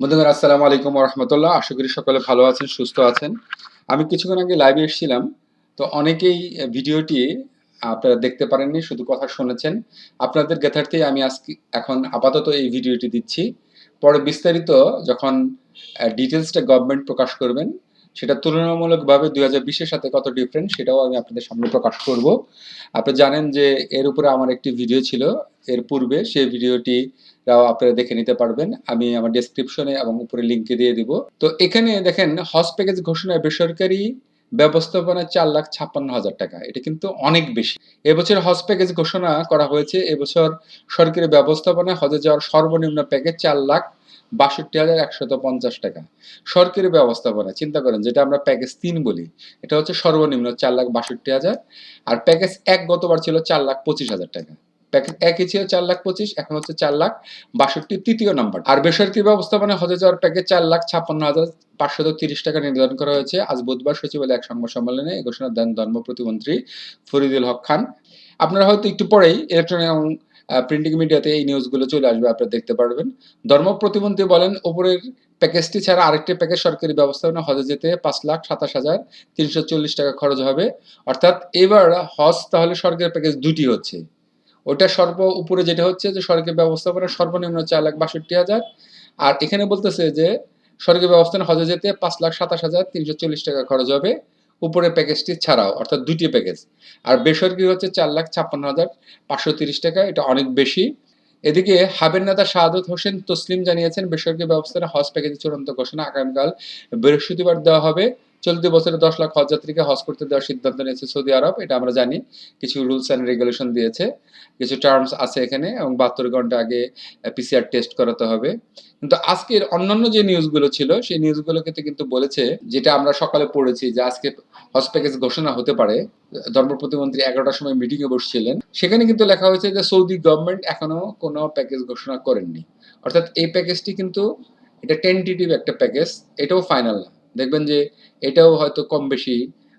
বন্ধুগণ, আসসালামু আলাইকুম রহমতুল্লাহ। আশা করি সকলে ভালো আছেন, সুস্থ আছেন। আমি কিছুক্ষণ আগে লাইভে এসেছিলাম, তো অনেকেই ভিডিওটি আপনারা দেখতে পারেননি, শুধু কথা শুনেছেন। আপনাদের গেথার্থে আমি আজকে, এখন আপাতত এই ভিডিওটি দিচ্ছি। পরে বিস্তারিত যখন ডিটেলসটা গভর্নমেন্ট প্রকাশ করবেন সেটা তুলনামূলকভাবে দুই হাজার বিশের সাথে কত ডিফারেন্ট সেটাও আমি আপনাদের সামনে প্রকাশ করব। আপনি জানেন যে এর উপরে আমার একটি ভিডিও ছিল, এর পূর্বে সেই ভিডিওটি আপনারা দেখে নিতে পারবেন। আমি আমার ডেসক্রিপশনে এবং উপরে লিঙ্কে দিয়ে দিব। তো এখানে দেখেন, হজ প্যাকেজ ঘোষণায় বেসরকারি ব্যবস্থাপনা চার লাখ ছাপ্পান্ন হাজার টাকা। এটা কিন্তু অনেক বেশি। এবছর হজ প্যাকেজ ঘোষণা করা হয়েছে। এবছর সরকারি ব্যবস্থাপনায় হজে যাওয়ার সর্বনিম্ন প্যাকেজ চার লাখ বাষট্টি হাজার একশত পঞ্চাশ টাকা। সরকারি ব্যবস্থাপনা চিন্তা করেন, যেটা আমরা প্যাকেজ তিন বলি, এটা হচ্ছে সর্বনিম্ন চার লাখ বাষট্টি হাজার, আর প্যাকেজ এক গতবার ছিল চার লাখ পঁচিশ হাজার টাকা। প্যাকেজ একই ছিল চার লাখ পঁচিশ, এখন হচ্ছে চার লাখ বাষট্টি, তৃতীয় নাম্বার। আর বেসরকারি ব্যবস্থাপনা হতে যাওয়ার প্যাকেজ চার লাখ ছাপ্পান্ন হাজার পাঁচশত তিরিশ টাকা নির্ধারণ করা হয়েছে। আজ বুধবার সচিবালয় এক সংবাদ সম্মেলনে এই ঘোষণা দেন ধর্ম প্রতিমন্ত্রী ফরিদুল হক খান। আপনারা হয়তো একটু পরেই ইলেকট্রনিক প্রিন্টিং মিডিয়াতে এই নিউজগুলো চলে আসবে, আপনারা দেখতে পারবেন। ধর্ম প্রতিমন্ত্রী বলেন, ওপরের প্যাকেজটি ছাড়া আরেকটি প্যাকেজ সরকারি ব্যবস্থাপনা হজে যেতে পাঁচ লাখ সাতাশ হাজার তিনশো চল্লিশ টাকা খরচ হবে। অর্থাৎ এবার হজ তাহলে সরকারি প্যাকেজ দুটি হচ্ছে। ওটা সর্ব উপরে যেটা হচ্ছে যে সরকারি ব্যবস্থাপনা সর্বনিম্ন চার লাখ বাষট্টি হাজার। আর এখানে বলতেছে যে সরকারি ব্যবস্থাপনা হজে যেতে পাঁচ লাখ সাতাশ হাজার তিনশো চল্লিশ টাকা খরচ হবে। উপরে প্যাকেজটি ছাড়াও, অর্থাৎ দুটি প্যাকেজ আর বেসরকারি হচ্ছে চার লাখ ছাপ্পান্ন হাজার পাঁচশো তিরিশ টাকা, এটা অনেক বেশি। এদিকে হাবের নেতা শাহাদত হোসেন তসলিম জানিয়েছেন, বেসরকারি ব্যবস্থার হজ প্যাকেজের চূড়ান্ত ঘোষণা আগামীকাল বৃহস্পতিবার দেওয়া হবে। চলতি বছরে দশ লাখ হজ যাত্রীকে হজ করতে দেওয়ার সিদ্ধান্ত নিয়েছে সৌদি আরব, এটা আমরা জানি। কিছু রুলস অ্যান্ড রেগুলেশন দিয়েছে, কিছু টার্মস আছে এখানে এবং বাহাত্তর ঘণ্টা আগে পিসিআর টেস্ট করাতে হবে। কিন্তু আজকের অন্যান্য যে নিউজগুলো ছিল, সেই নিউজগুলোকে কিন্তু বলেছে, যেটা আমরা সকালে পড়েছি যে আজকে হজ প্যাকেজ ঘোষণা হতে পারে, ধর্ম প্রতিমন্ত্রী এগারোটার সময় মিটিংয়ে বসছিলেন। সেখানে কিন্তু লেখা হয়েছে যে সৌদি গভর্নমেন্ট এখনও কোনো প্যাকেজ ঘোষণা করেননি। অর্থাৎ এই প্যাকেজটি কিন্তু, এটা টেন্টেটিভ একটা প্যাকেজ এটাও ফাইনাল না। দেখবেন যে এটাও হয়তো কম বেশি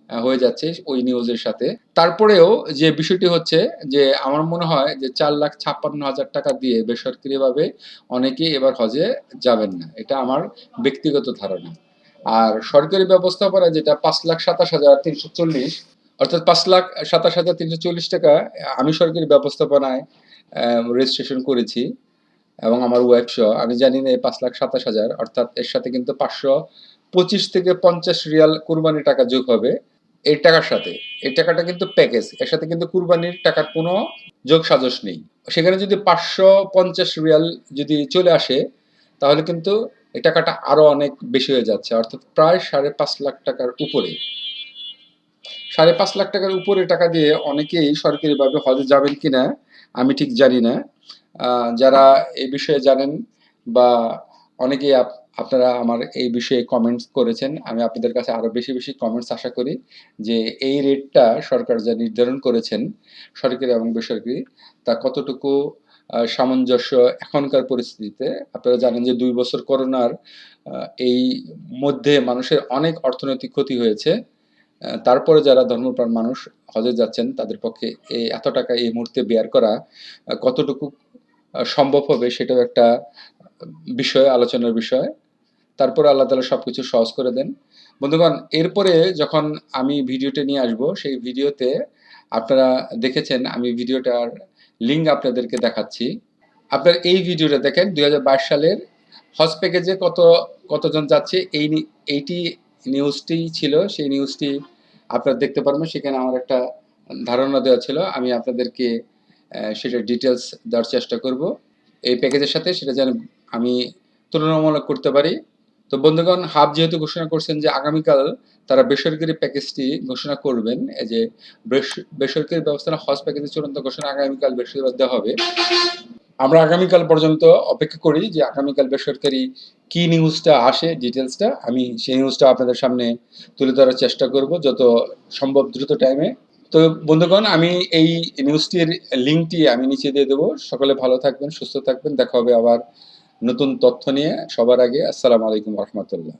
হয়ে যাচ্ছে ওই নিউজের সাথে। তারপরেও যে বিষয়টি হচ্ছে যে আমার মনে হয় যে চার লাখ ছাপ্পান্ন হাজার টাকা দিয়ে বেসরকারিভাবে অনেকেই এবার হজে যাবেন না। এটা আমার ব্যক্তিগত ধারণা। আর সরকারি ব্যবস্থাপনা যেটা পাঁচ লাখ সাতাশ হাজার তিনশো চল্লিশ, অর্থাৎ পাঁচ লাখ সাতাশ হাজার তিনশো চল্লিশ টাকা আমি সরকারি ব্যবস্থাপনায় রেজিস্ট্রেশন করেছি এবং আমার ওয়াইফ সহ আমি জানি না এই পাঁচ লাখ সাতাশ হাজার, অর্থাৎ এর সাথে কিন্তু পাঁচশো পঁচিশ থেকে পঞ্চাশ রিয়াল কুরবানি টাকা যোগ হবে এই টাকার সাথে। এই টাকাটা কিন্তু প্যাকেজ এর সাথে কিন্তু কুরবানির টাকার কোনো যোগ সাজস নেই। সেখানে যদি পাঁচশো পঞ্চাশ রিয়াল যদি চলে আসে, তাহলে কিন্তু এই টাকাটা আরও অনেক বেশি হয়ে যাচ্ছে। অর্থাৎ প্রায় সাড়ে পাঁচ লাখ টাকার উপরে। সাড়ে পাঁচ লাখ টাকার উপরে টাকা দিয়ে অনেকেই সরকারিভাবে হজে যাবেন কিনা, আমি ঠিক জানি না। যারা এই বিষয়ে জানেন বা অনেকেই আপনারা আমার এই বিষয়ে কমেন্টস করেছেন। আমি আপনাদের কাছে আরও বেশি বেশি কমেন্টস আশা করি যে এই রেটটা সরকার যা নির্ধারণ করেছেন, সরকারি এবং বেসরকারি, তা কতটুকু সামঞ্জস্য এখনকার পরিস্থিতিতে? আপনারা জানেন যে দুই বছর করোনার এই মধ্যে মানুষের অনেক অর্থনৈতিক ক্ষতি হয়েছে। তারপরে যারা ধর্মপ্রাণ মানুষ হজে যাচ্ছেন, তাদের পক্ষে এই এত টাকা এই মুহূর্তে বেয়ার করা কতটুকু সম্ভব হবে সেটাও একটা বিষয়, আলোচনার বিষয়। তারপরে আল্লাহ তালা সব কিছু সহজ করে দেন। বন্ধুগণ, এরপরে যখন আমি ভিডিওটা নিয়ে আসব, সেই ভিডিওতে আপনারা দেখেছেন আমি ভিডিওটার লিঙ্ক আপনাদেরকে দেখাচ্ছি। আপনার এই ভিডিওটা দেখেন, দুই হাজার বাইশ সালের হজ প্যাকেজে কত, কতজন যাচ্ছে, এই এইটি নিউজটি ছিল, সেই নিউজটি আপনারা দেখতে পারবেন। সেখানে আমার একটা ধারণা দেওয়া ছিল, আমি আপনাদেরকে সেটা ডিটেলস দেওয়ার চেষ্টা করব। এই প্যাকেজের সাথে সেটা যেন আমি তুলনামূলক করতে পারি। তো বন্ধুগণ, হাব যেহেতু ঘোষণা করছেন যে আগামীকাল তারা বেসরকারি প্যাকেজটি ঘোষণা করবেন, এই যে বেসরকারি ব্যবস্থা হজ প্যাকেজের চূড়ান্ত ঘোষণা আগামীকাল বৃহস্পতিবার দেওয়া হবে। আমরা আগামীকাল পর্যন্ত অপেক্ষা করি যে আগামীকাল বেসরকারি কি নিউজটা আসে ডিটেলসটা আমি সেই নিউজটা আপনাদের সামনে তুলে ধরার চেষ্টা করব যত সম্ভব দ্রুত টাইমে। তো বন্ধুগণ, আমি এই নিউজটির লিঙ্কটি আমি নিচে দিয়ে দেবো। সকলে ভালো থাকবেন, সুস্থ থাকবেন। দেখা হবে আবার নতুন তথ্য নিয়ে সবার আগে আসসালামু আলাইকুম রহমতুল্লাহ।